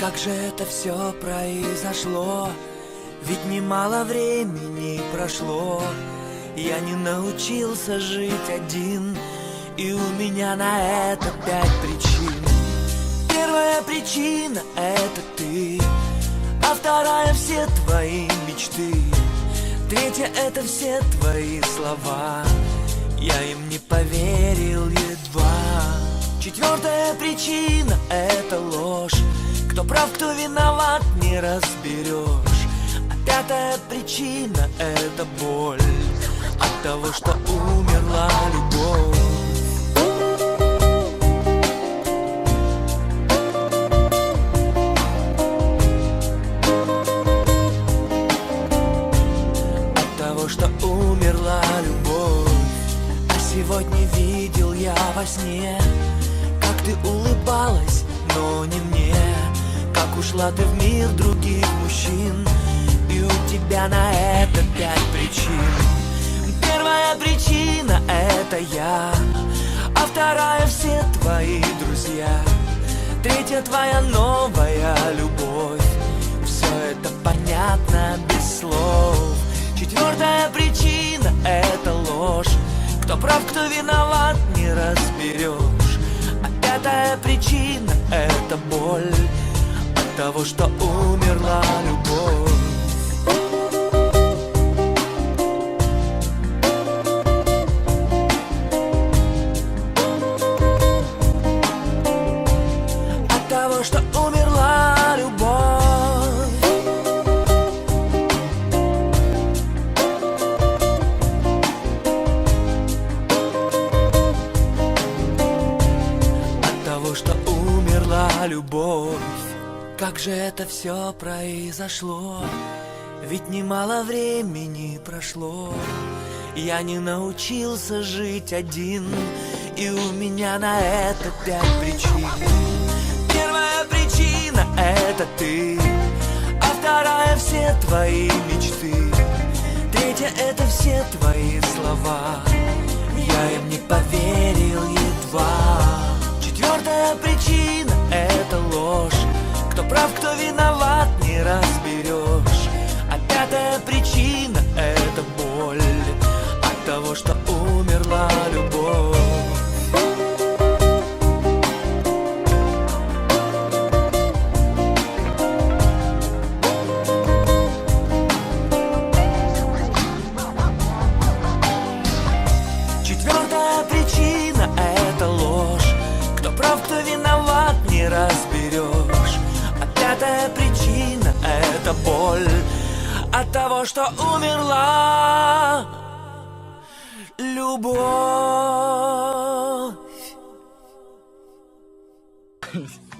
Как же это все произошло? Ведь немало времени прошло. Я не научился жить один, и у меня на это пять причин. Первая причина — это ты, а вторая — все твои мечты. Третья — это все твои слова, я им не поверил едва. Четвертая причина — это прав, кто виноват, не разберешь. А пятая причина — это боль от того, что умерла любовь. от того, что умерла любовь. А сегодня видел я во сне, как ты улыбалась, но не мне, как ушла ты в мир других мужчин, и у тебя на это пять причин. Первая причина это я, а вторая все твои друзья, третья твоя новая любовь. Все это понятно без слов. Четвертая причина — это ложь. Кто прав, кто виноват, не разберешь. А пятая причина — это боль того, что умерла любовь. От того, что умерла любовь. Как же это все произошло? Ведь немало времени прошло. Я не научился жить один, и у меня на это пять причин. Первая причина — это ты, а вторая — все твои мечты. Третья — это все твои слова, я им не поверил Того, что умерла Любовь